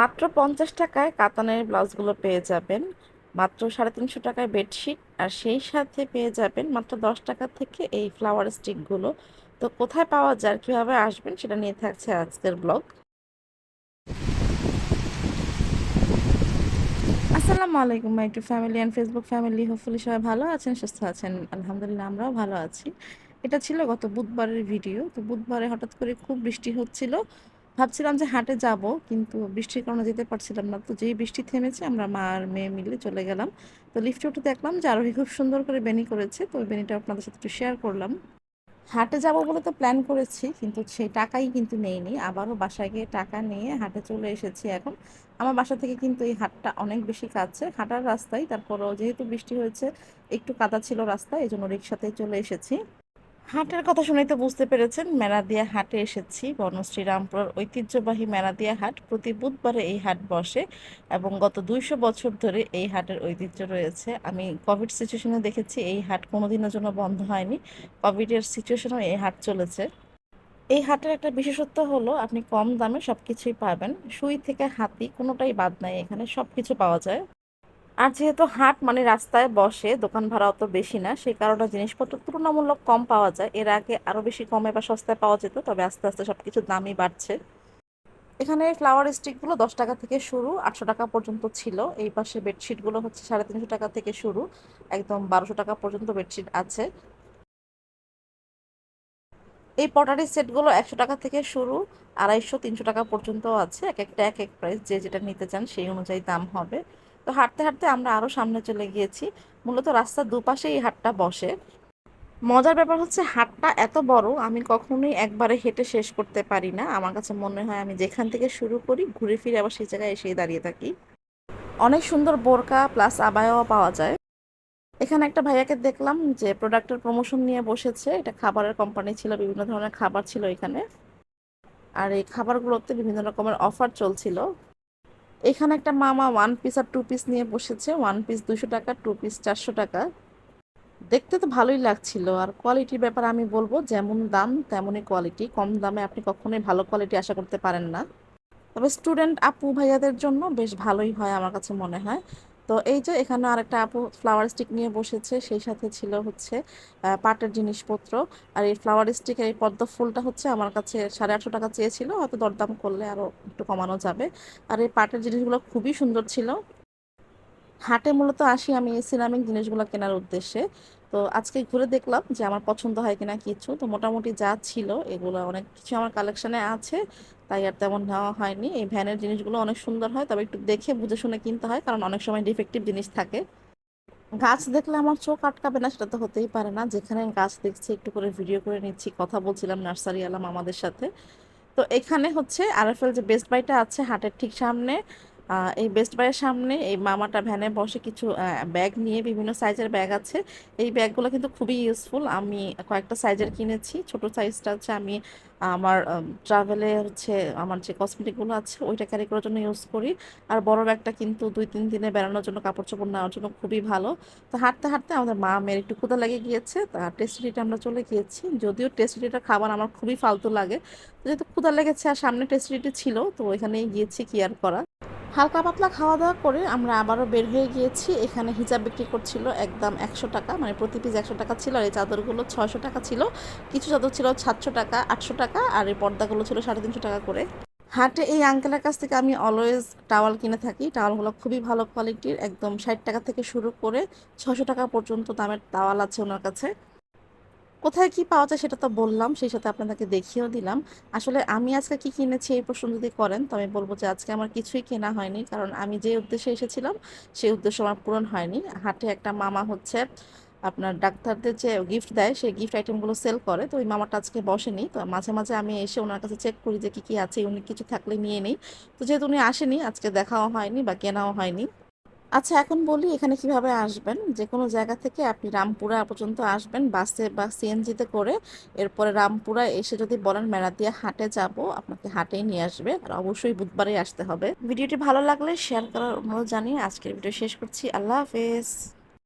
মাত্র পঞ্চাশ টাকায় কাতানের ব্লাউজগুলো পেয়ে যাবেন, মাত্র সাড়ে তিনশো টাকায় বেডশিট, আর সেই সাথে পেয়ে যাবেন মাত্র দশ টাকা থেকে এই ফ্লাওয়ার স্টিকগুলো। তো কোথায় পাওয়া যায় কীভাবে আসবেন সেটা নিয়ে থাকছে আজকের ব্লগ। আসসালামু আলাইকুম my to family and Facebook family hopefully সবাই ভালো আছেন, সুস্থ আছেন। আলহামদুলিল্লাহ আমরাও ভালো আছি। এটা ছিল গত বুধবারের ভিডিও তো বুধবারে হঠাৎ করে খুব বৃষ্টি হচ্ছিল। ভাবছিলাম যে হাটে যাব, কিন্তু বৃষ্টির কারণে যেতে পারছিলাম না। তো যেই বৃষ্টি থেমেছে, আমরা মা আর মেয়ে মিলে চলে গেলাম। তো লিফটে উঠে দেখলাম যে আরোহী খুব সুন্দর করে বেনি করেছে। তো ওই বেনিটা আপনাদের সাথে একটু শেয়ার করলাম। হাটে যাব বলে তো প্ল্যান করেছি, কিন্তু সেই টাকাই কিন্তু নেইনি। আবারও বাসায় গিয়ে টাকা নিয়ে হাটে চলে এসেছি এখন। আমার বাসা থেকে কিন্তু এই হাটটা অনেক বেশি কাছে। হাঁটার রাস্তায়, তারপরও যেহেতু বৃষ্টি হয়েছে, একটু কাদা ছিল রাস্তায় এই জন্য রিক্সাতেই চলে এসেছি। হাটের কথা শুনেই তো বুঝতে পেরেছেন, মেরাদিয়া হাটে এসেছি। বনশ্রী রামপুরার ঐতিহ্যবাহী মেলাদিয়া হাট প্রতি বুধবারে এই হাট বসে এবং গত দুইশো বছর ধরে এই হাটের ঐতিহ্য রয়েছে। আমি কোভিড সিচুয়েশনে দেখেছি, এই হাট কোনোদিনের জন্য বন্ধ হয়নি। কোভিডের সিচুয়েশনেও এই হাট চলেছে। এই হাটের একটা বিশেষত্ব হলো, আপনি কম দামে সব কিছুই পাবেন। সুই থেকে হাতি কোনোটাই বাদ নাই, এখানে সব কিছু পাওয়া যায়। আর যেহেতু হাট মানে রাস্তায় বসে, দোকান ভাড়া অত বেশি না, সেই কারণে জিনিসপত্র তুলনামূলক কম পাওয়া যায়। এর আগে আরও বেশি কমে বা সস্তায় পাওয়া যেত, তবে আস্তে আস্তে সব কিছুর দামই বাড়ছে। এখানে ফ্লাওয়ার স্টিকগুলো দশ টাকা থেকে শুরু, আটশো টাকা পর্যন্ত ছিল। এই পাশে বেডশিটগুলো হচ্ছে সাড়ে তিনশো টাকা থেকে শুরু, একদম বারোশো টাকা পর্যন্ত বেডশিট আছে। এই পটারি সেটগুলো একশো টাকা থেকে শুরু, আড়াইশো, তিনশো টাকা পর্যন্ত আছে। এক একটা, এক এক প্রাইস যে যেটা নিতে চান সেই অনুযায়ী দাম হবে। তো হাঁটতে হাঁটতে আমরা আরও সামনে চলে গিয়েছি। মূলত রাস্তার দুপাশে এই হাটটা বসে। মজার ব্যাপার হচ্ছে হাটটা এত বড়, আমি কখনোই একবারে হেঁটে শেষ করতে পারি না। আমার কাছে মনে হয় আমি যেখান থেকে শুরু করি, ঘুরে ফিরে আবার সেই জায়গায় এসেই দাঁড়িয়ে থাকি। অনেক সুন্দর বোরকা প্লাস আবায়াও পাওয়া যায়। এখানে একটা ভাইয়াকে দেখলাম যে প্রোডাক্টের প্রমোশন নিয়ে বসেছে। এটা খাবারের কোম্পানি ছিল, বিভিন্ন ধরনের খাবার ছিল এখানে। আর এই খাবারগুলোতে বিভিন্ন রকমের অফার চলছিল। এখানে একটা মামা ওয়ান পিস আর টু পিস নিয়ে বসেছে। ওয়ান পিস দুশো টাকা টু পিস চারশো টাকা। দেখতে তো ভালোই লাগছিল। আর কোয়ালিটির ব্যাপারে আমি বলব, যেমন দাম তেমনই কোয়ালিটি কম দামে আপনি কখনোই ভালো কোয়ালিটি আশা করতে পারেন না। তবে স্টুডেন্ট আপু ভাইয়াদের জন্য বেশ ভালোই হয় আমার কাছে মনে হয়। তো এই যে এখানে আরেকটা আপু ফ্লাওয়ার স্টিক নিয়ে বসেছে, সেই সাথে ছিল হচ্ছে পাটের জিনিসপত্র। আর এই ফ্লাওয়ার স্টিকের এই পদ্ম ফুলটা হচ্ছে আমার কাছে সাড়ে আটশো টাকা চেয়েছিল, হয়তো দরদাম করলে আরও একটু কমানো যাবে। আর এই পাটের জিনিসগুলো খুবই সুন্দর ছিল। হাটে মূলত আসি আমি সিরামিক জিনিসগুলো কেনার উদ্দেশ্যে। তো আজকে ঘুরে দেখলাম যে আমার পছন্দ হয় কিনা কিছু। তো মোটামুটি যা ছিল এগুলো অনেক কিছু আমার কালেকশনে আছে, তাই আর তেমন নেওয়া হয়নি। এই ভ্যানের জিনিসগুলো অনেক সুন্দর হয়, তবে একটু দেখে বুঝে শুনে কিনতে হয়, কারণ অনেক সময় ডিফেক্টিভ জিনিস থাকে। গাছ দেখলে আমার চোখ আটকাবে না, সেটা তো হতেই পারে না। যেখানে গাছ দেখছি, একটু করে ভিডিও করে নিচ্ছি, কথা বলছিলাম নার্সারি আলাম আমাদের সাথে। তো এখানে হচ্ছে আরএফএল যে বেস্ট বাইটা আছে, হাটের ঠিক সামনে এই বেস্ট বাইয়ের সামনে এই মামাটা ভ্যানে বসে কিছু ব্যাগ নিয়ে বিভিন্ন সাইজের ব্যাগ আছে। এই ব্যাগগুলো কিন্তু খুবই ইউজফুল আমি কয়েকটা সাইজের কিনেছি। ছোট সাইজটা হচ্ছে আমি আমার ট্রাভেলে হচ্ছে আমার যে কসমেটিকগুলো আছে, ওইটা ক্যারি করার জন্য ইউজ করি। আর বড় ব্যাগটা কিন্তু দুই তিন দিনে বেড়ানোর জন্য, কাপড় চোপড় নেওয়ার জন্য খুবই ভালো। তো হাঁটতে হাঁটতে আমাদের মা মেয়ের একটু ক্ষুদা লেগে গিয়েছে, তা টেস্টিটা আমরা চলে গিয়েছি। যদিও টেস্টিটা খাবার আমার খুবই ফালতু লাগে। যেহেতু ক্ষুদা লেগেছে আর সামনে টেস্টিটি ছিল, তো ওইখানেই গিয়েছি কি আর করা। হালকা পাতলা খাওয়া দাওয়া করে আমরা আবারও বের হয়ে গিয়েছি। এখানে হিজাব বিক্রি করছিল একদম একশো টাকা মানে প্রতি পিস একশো টাকা ছিল আর এই চাদরগুলো ছয়শো টাকা ছিল। কিছু চাদর ছিল সাতশো টাকা, আটশো টাকা আর এই পর্দাগুলো ছিল সাড়ে তিনশো টাকা করে। হাটে এই আঙ্কেলের কাছ থেকে আমি অলওয়েজ টাওয়াল কিনে থাকি। টাওয়ালগুলো খুবই ভালো কোয়ালিটির একদম ষাট টাকা থেকে শুরু করে ছশো টাকা পর্যন্ত দামের টাওয়াল আছে ওনার কাছে। কোথায় কি পাওয়া যায় সেটা তো বললাম, সেই সাথে আপনাদেরকে দেখিয়েও দিলাম। আসলে আমি আজকে কি কিনেছি এই প্রশ্ন যদি করেন, তো আমি বলব যে আজকে আমার কিছুই কেনা হয়নি। কারণ আমি যে উদ্দেশ্যে এসেছিলাম, সেই উদ্দেশ্য আমার পূরণ হয়নি। হাটে একটা মামা হচ্ছে আপনার ডাক্তারদের যে গিফট দেয়, সেই গিফট আইটেমগুলো সেল করে। তো ওই মামাটা আজকে বসেনি। তো মাঝে মাঝে আমি এসে ওনার কাছে চেক করি যে কী কী আছে, উনি কিছু থাকলে নিয়ে নিই। তো যেহেতু উনি আসেনি, আজকে দেখাও হয়নি বা কেনাও হয়নি। আচ্ছা এখন বলি এখানে কীভাবে আসবেন? যে কোনো জায়গা থেকে আপনি রামপুরা পর্যন্ত আসবেন বাসে বা সিএনজিতে করে। এরপরে রামপুরা এসে যদি বলেন মেরাদিয়া হাটে যাব, আপনাকে হাটেই নিয়ে আসবে। আর অবশ্যই বুধবারে আসতে হবে। ভিডিওটি ভালো লাগলে শেয়ার করার অনুরোধ জানিয়ে আজকের ভিডিও শেষ করছি। আল্লাহ হাফেজ।